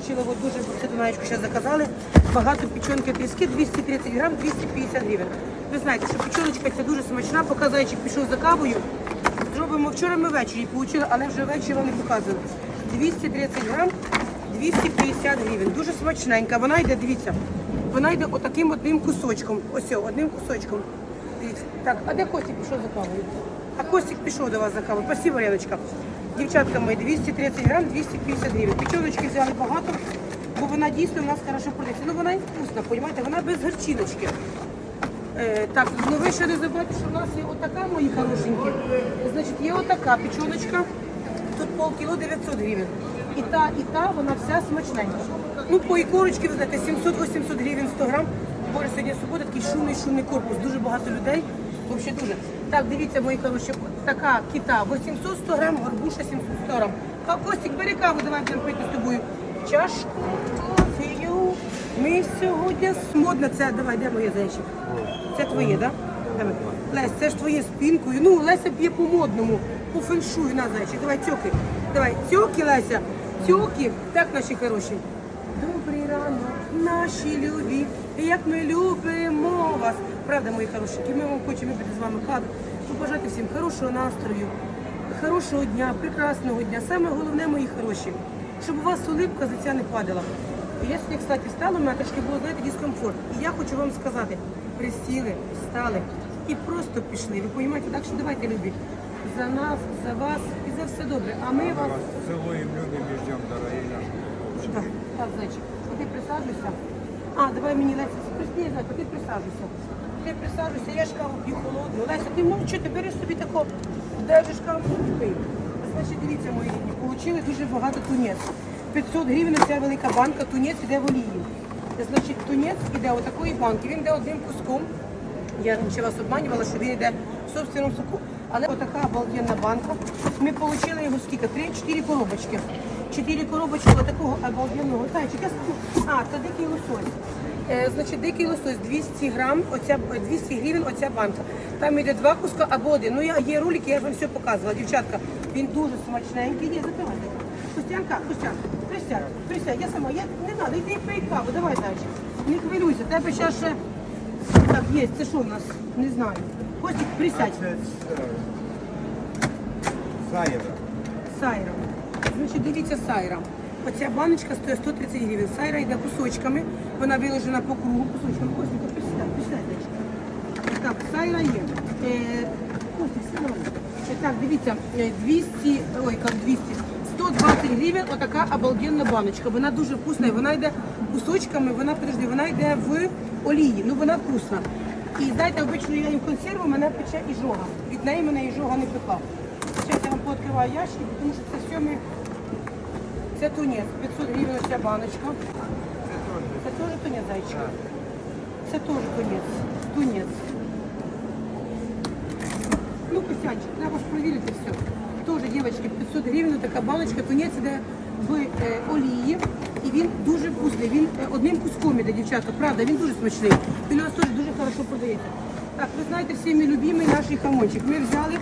получила от дуже це Дунаєчку ще заказали. Багато печенки тріски, 230 грам, 250 гривень. Ви знаєте, що печеночка ця дуже смачна, поки зайчик пішов за кавою. Зробимо вчора ми ввечері получили, але вже ввечері не показували. 230 грам, 250 гривень. Дуже смачненька. Вона йде, дивіться, вона йде отаким одним кусочком. Ось одним кусочком. Дивіться. Так, а де Костік пішов за кавою? А Костік пішов до вас за кавою. Спасибо, Леночка. Дівчатка мої, 230 грам, 250 гривень. Печеночки взяли багато, бо вона дійсно у нас хорошо продається. Ну вона і вкусна, розумієте, вона без гарчиночки. Е, так, ну ви ще не забудьте, що в нас є отака, мої хорошенькі. Значить, є отака печоночка. Тут полкіло 900 гривень. І та, і та, вона вся смачненька. Ну, по ікорочки, ви знаєте, 700-800 гривень 100 грам. Боже, сьогодні субота, такий шумний, шумний корпус. Дуже багато людей. Взагалі дуже. Так, дивіться, мої хороші, така кита 800 100 грам, горбуша 700 100 грам. Костік, бери каву, давай будемо пити з тобою. Чашку кофею. Ми сьогодні смодно. Це давай, де моє зайчик? Це твоє, так? Да? Лесь, це ж твоє спінкою. Ну, Леся п'є по-модному, по феншую, на зайчик. Давай, тьоки. Давай, тьоки, Леся. Тьоки. Так, наші хороші. Добрий ранок, наші любі, як ми любимо вас. Правда, мої хорошенькі, ми вам хочемо випити з вами каву, побажати всім хорошого настрою, хорошого дня, прекрасного дня. Саме головне, мої хороші, щоб у вас улипка з лиця не падала. Я сьогодні, кстати, встала, у мене трошки було, знаєте, дискомфорт. І я хочу вам сказати, присіли, встали і просто пішли. Ви розумієте, так що давайте, любі, за нас, за вас і за все добре. А ми вас Целуем, любим и ждем, дорогие наши. Так, ти присаджуйся. А, давай мені Леся, присні, зайка, ти присаджуйся. Ти присаджуйся, я ж каву п'ю холодну. Леся, ти мовчи, ти бери собі тако, держиш каву пий. Значить, дивіться, мої рідні, получили дуже багато тунець. 500 гривень ця велика банка, тунець іде в олії. Значить, тунець іде отакої банки, він йде одним куском. Я ще вас обманювала, що він йде в собственному соку. Але отака обалденна банка. Ми отримали його скільки? Три-чотири коробочки. Чотири коробочки отакого обалденного. Зайчик, я скажу. А, це дикий лосось. Е, значить, дикий лосось 200 грам, оця, 200 гривень оця банка. Там йде два куска або один. Ну, я, є ролики, я ж вам все показувала. Дівчатка, він дуже смачненький. Ні, закривайте. Костянка, Костянка, присядь, присядь. Я сама, я не треба, йди пий каву, давай, зайчик. Не хвилюйся, тебе зараз ще... Так, є, це що у нас? Не знаю. Костік, присядь. Заева. Сайра. Значить, дивіться сайра. Оця баночка стоїть 130 гривень. Сайра йде кусочками, вона виложена по кругу кусочками. Костік, присядь, присядь. дочка. Так, сайра є. Е, Костік, сідай. Е, Так, дивіться, е, 200, ой, як 200, 120 гривень, отака обалденна баночка. Вона дуже вкусна, вона йде кусочками, вона, подожди, вона йде в олії, ну вона вкусна. І знаєте, обично я їм консерву, мене пече і жога. Від неї мене і жога не пекла. Зараз я ящик, тому що це ми... Це тунець, 500 гривень ця баночка. Це теж тунець, зайчик. Це теж тунець. Тунець. Ну, Костянчик, треба ж перевірити все. Тоже, дівчатки, 500 гривень така баночка, тунець іде в е, олії. І він дуже вкусний. Він е, одним куском іде, дівчатка. Правда, він дуже смачний. Він у нас теж дуже хорошо продається. Так, ви знаєте, всі мій любимий наш хамончик. Ми взяли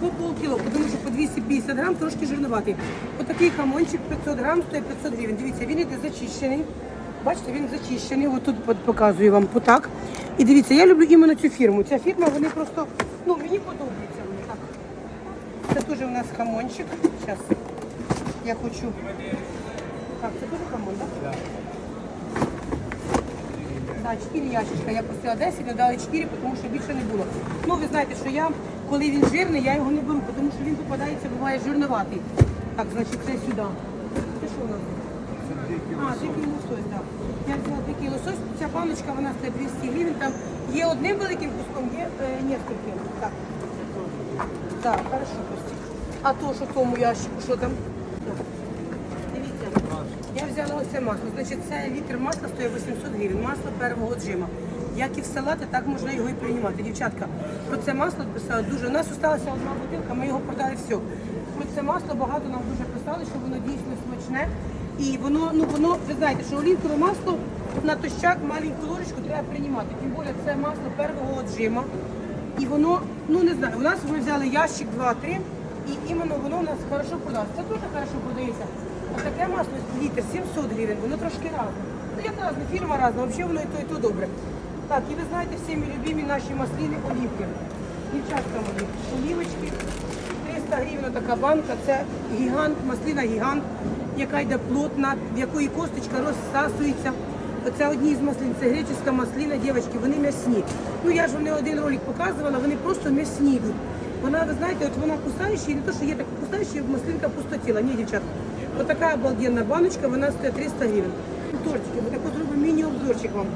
по полкіло, тому що по 250 грам трошки жирноватий. Отакий хамончик 500 грам стоїть 500 гривень. Дивіться, він іде зачищений. Бачите, він зачищений. От тут показую вам отак. І дивіться, я люблю іменно цю фірму. Ця фірма, вони просто, ну, мені подобається так. Це теж у нас хамончик. Зараз я хочу. Так, це теж хамон, так? Да, 4 ящичка. Я просила 10, додали 4, тому що більше не було. Ну, ви знаєте, що я, коли він жирний, я його не беру, тому що він попадається, буває жирноватий. Так, значить, це сюди. Це що у нас? А, дикий лосось, так. Я взяла дикий лосось, ця баночка, вона стоїть 200 гривень, там є одним великим куском, є е, нескольким. Так. Так, хорошо, Костя. А то, що в тому ящику, що там? Дивіться, я взяла оце масло. Значить, це літр масла стоїть 800 гривень. Масло первого джима. Як і в салати, так можна його і приймати. Дівчатка, про це масло писали дуже. У нас залишилася одна бутилка, ми його продали все. Про це масло багато нам дуже писали, що воно дійсно смачне. І воно, ну воно, ви знаєте, що олівкове масло на тощак маленьку ложечку треба приймати. Тим більше це масло первого джима. І воно, ну не знаю, у нас ми взяли ящик 2-3, і іменно воно у нас хорошо продалося. Це дуже хорошо продається. А таке масло літр 700 гривень, воно трошки разне. Ну, як разне, фірма разна, взагалі воно і то, і то добре. Так, і ви знаєте, всі мої любимі наші маслини олівки. Дівчатка мої, олівочки. 300 гривень така банка, це гігант, маслина гігант, яка йде плотна, в якої косточка розсасується. Оце одні з маслин, це греческа маслина, дівчатки, вони м'ясні. Ну я ж не один ролик показувала, вони просто м'ясні йдуть. Вона, ви знаєте, от вона кусаюча, і не то, що є така кусаюча, маслинка пустотіла. Ні, дівчата. Ось така обалденна баночка, вона стоїть 300 гривень. Тортики, ми так зробимо міні-обзорчик вам.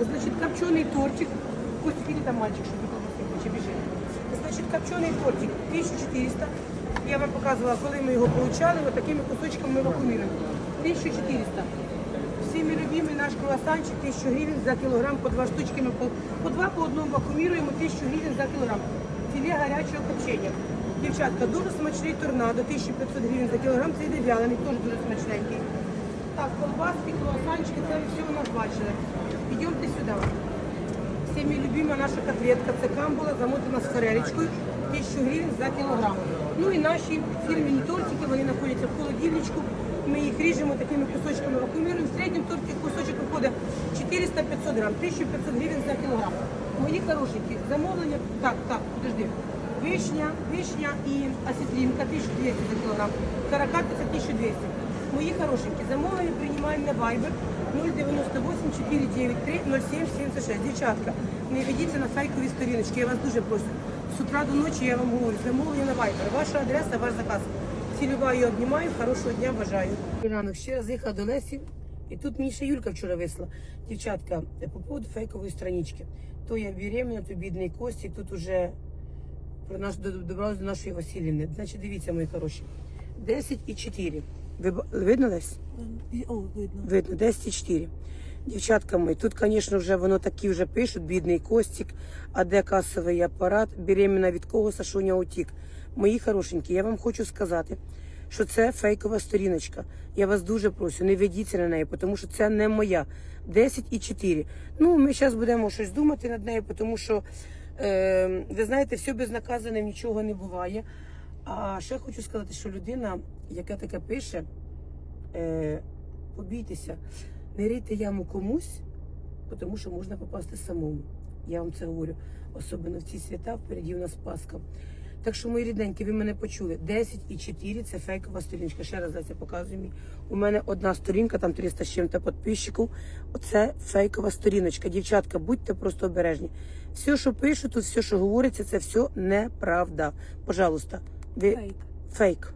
Значить, копчений тортик. Костик, іди там мальчик, не хоче біжить. Значить, копчений тортик 1400. Я вам показувала, коли ми його получали, от такими кусочками ми 1400. Всі ми любимий наш круасанчик, 1000 гривень за кілограм, по два штучки ми по, по два по одному вакуумуємо, 1000 гривень за кілограм. Філе гарячого копчення. Дівчатка, дуже смачний торнадо, 1500 гривень за кілограм, це йде вялений, теж дуже смачненький. Так, колбаски, круасанчики, це все у нас бачили. Йдемте сюди. Всеми любима наша котлетка, це камбула, замотана з форелечкою, 1000 гривень за кілограм. Ну і наші фірмені тортики, вони знаходяться в холодильничку. Ми їх ріжемо такими кусочками, вакуумуємо. В середньому тортик кусочок виходить 400-500 грам, 1500 гривень за кілограм. Мої хорошенькі, замовлення, так, так, подожди. Вишня, вишня і осетринка 1200 за кілограм, каракатиця 1200. Мої хорошенькі, замовлення приймаємо на Viber 098 493 0776. Дівчатка, не ведіться на фейкові сторіночки, я вас дуже прошу. З утра до ночі я вам говорю, замовлення на Viber. Ваша адреса, ваш заказ. Цілюваю, обнімаю, хорошого дня бажаю. Ранок ще раз їхала до Лесі, і тут мені ще Юлька вчора висла. Дівчатка, по поводу фейкової странички. То я беременна, то бідний Костік, тут уже про до- добралась до нашої Васильівни. Значить, дивіться, мої хороші. 10 і 4. Ви видно Лесь? О, видно. Видно, 10,4. Дівчатка мої, тут, звісно, вже воно такі вже пишуть, бідний Костік, а де касовий апарат, беременна від кого Сашуня утік. Мої хорошенькі, я вам хочу сказати, що це фейкова сторіночка. Я вас дуже прошу, не ведіться на неї, тому що це не моя. 10,4. Ну, ми зараз будемо щось думати над нею, тому що, е, ви знаєте, все безнаказане, нічого не буває. А ще хочу сказати, що людина, яка таке пише, е, побійтеся, не рийте яму комусь, тому що можна попасти самому. Я вам це говорю. Особливо в ці свята, впереді у нас Пасха. Так що, мої рідненькі, ви мене почули. 10 і 4 це фейкова сторінка. Ще раз Леся, показую мій. У мене одна сторінка, там 300 з чим-то підписчиків. Оце фейкова сторіночка. Дівчатка, будьте просто обережні. Все, що пишуть, тут все, що говориться, це все неправда. Пожалуйста, Фейк. фейк.